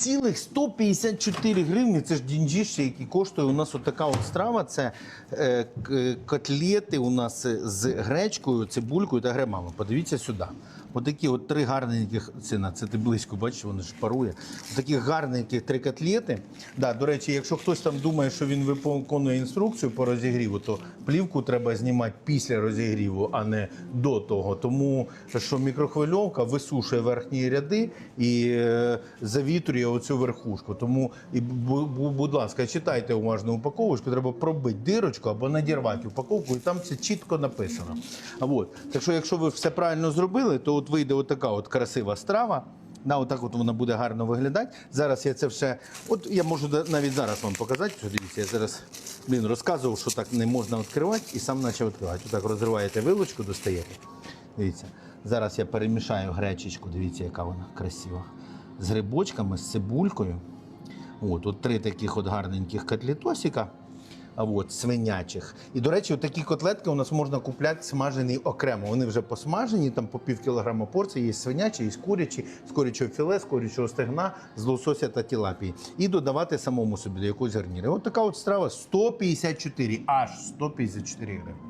Цілих 154 гривні. Це ж дінджіще, які коштує у нас отака от страва. Це е, котлети у нас з гречкою, цибулькою та гримами. Подивіться сюди. Отакі от три гарненьких, ціна, це ти близько бачиш, вони ж парує. Такі гарненьких три котлети. Да, до речі, якщо хтось там думає, що він виконує інструкцію по розігріву, то плівку треба знімати після розігріву, а не до того. Тому що мікрохвильовка висушує верхні ряди і е, завітрює оцю верхушку. Тому, і, бу- бу- будь ласка, читайте уважно упаковочку, треба пробити дирочку або надірвати упаковку, і там це чітко написано. А от. Так що, якщо ви все правильно зробили, то от вийде отака от красива страва. На, отак от вона буде гарно виглядати. Зараз я це все. От я можу навіть зараз вам показати. Дивіться, я зараз блін, розказував, що так не можна відкривати, і сам почав відкривати. Отак розриваєте вилочку, достаєте. Дивіться. Зараз я перемішаю гречечку, дивіться, яка вона красива. З грибочками, з цибулькою. От, от три таких от гарненьких котлетосика. А от, свинячих. І, до речі, такі котлетки у нас можна купляти смажені окремо. Вони вже посмажені, там по пів кілограма порції, є свинячі, є курячі, з курячого філе, з курячого стегна, з лосося та тілапії. І додавати самому собі до якоїсь гарніри. От така от страва 154, аж 154 гривень.